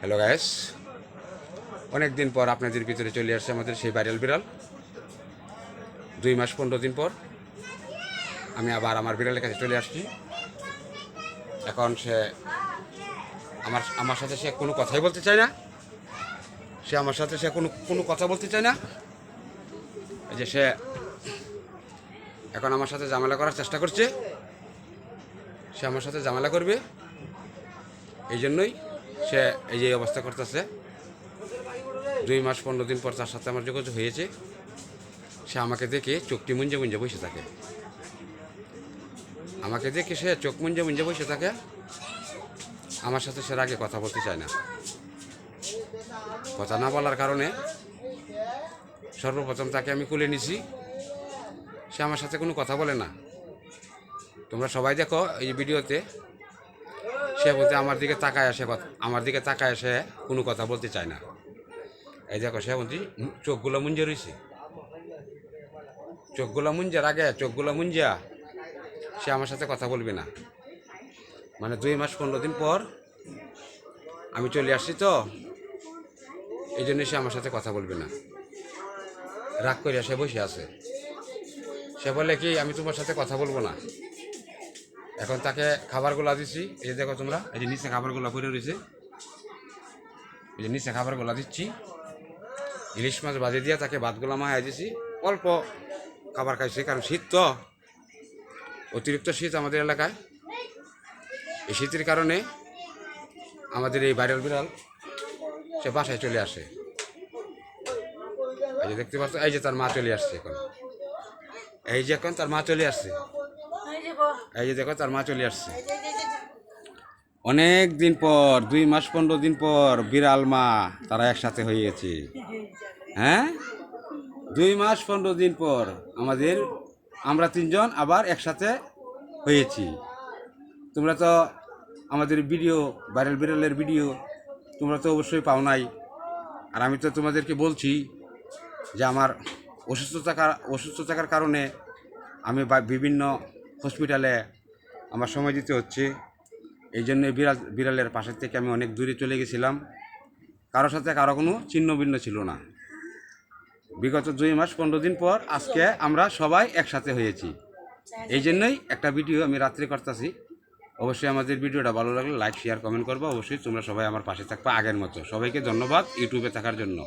Hello gas অনেক দিন পর আপনাদের ভিতরে চলে আসছে আমাদের সেই ভাইরাল বিড়াল। দুই মাস, পনেরো দিন পর আমি আবার আমার বিড়ালের কাছে চলে আসছি। এখন সে আমার আমার সাথে সে কোনো কথাই বলতে চায় না। সে আমার সাথে সে কোনো কোনো কথা বলতে চায় না। যে সে এখন আমার সাথে ঝামেলা করার চেষ্টা করছে। সে আমার সাথে ঝামেলা করবে। এই জন্যই সে এই যে অবস্থা করতেছে। দুই মাস, পনেরো দিন পর তার সাথে আমার যোগাযোগ হয়েছে। সে আমাকে দেখে চোখটি মুঞ্জে মুঞ্জে বসে থাকে। আমাকে দেখে সে চোখ মুঞ্জে মুঞ্জে বসে থাকে। আমার সাথে সে আগে কথা বলতে চায় না। কথা না বলার কারণে সর্বপ্রথম তাকে আমি কুলে নিছি। সে আমার সাথে কোনো কথা বলে না। তোমরা সবাই দেখো এই ভিডিওতে সে বলতে আমার দিকে তাকায় আসে কথা, আমার দিকে তাকায় আসে কোনো কথা বলতে চায় না। এই দেখো, সে বলছি, চোখগুলো মুঞ্জে রয়েছে চোখগুলো মুঞ্জার আগে চোখগুলো মুঞ্জা? সে আমার সাথে কথা বলবে না। মানে দুই মাস পনেরো দিন পর আমি চলে আসছি তো, এই জন্য সে আমার সাথে কথা বলবে না। রাগ করে সে বসে আছে। সে বলে কি, আমি তোমার সাথে কথা বলব না? এখন তাকে খাবারগুলো দিচ্ছি এই যে দেখো তোমরা, এই যে নিচে খাবারগুলো পড়ে রয়েছে। এই যে নিচে খাবারগুলো দিচ্ছি। ইলিশ মাছ বাজে দিয়ে তাকে ভাতগুলো মাহাই দিছি। অল্প খাবার খাইছে, কারণ শীত তো। অতিরিক্ত শীত আমাদের এলাকায়। এই শীতের কারণে আমাদের এই ভাইরাল বিড়াল, সে বাসায় চলে আসে। এই যে দেখতে পাচ্ছ, এই যে তার মা চলে আসছে এখন। এই যে এখন তার মা চলে আসছে। এই যে দেখো, তার মা চলে আসছে। অনেক দিন পর, দুই মাস পনেরো দিন পর বিড়াল মা, তারা একসাথে হয়েছে হ্যাঁ? দুই মাস পনেরো দিন পর আমাদের, আমরা তিনজন আবার একসাথে হয়েছি। তোমরা তো আমাদের ভিডিও, ভাইরাল বিড়ালের ভিডিও, তোমরা তো অবশ্যই পাও নাই। আর আমি তো তোমাদেরকে বলছি যে আমার অসুস্থ থাকার অসুস্থ থাকার কারণে আমি বিভিন্ন হসপিটালে আমার সময় দিতে হচ্ছে। এই জন্য বিড়াল, বিড়ালের পাশের থেকে আমি অনেক দূরে চলে গেছিলাম। কারোর সাথে কারও কোনো ছিন্ন ভিন্ন ছিল না। বিগত দুই মাস, পনেরো দিন পর আজকে আমরা সবাই একসাথে হয়েছি। এই জন্যই একটা ভিডিও আমি রাত্রে করতেছি। অবশ্যই আমাদের ভিডিওটা ভালো লাগলে লাইক, শেয়ার, কমেন্ট করব। অবশ্যই তোমরা সবাই আমার পাশে থাকবে আগের মতো। সবাইকে ধন্যবাদ ইউটিউবে থাকার জন্য।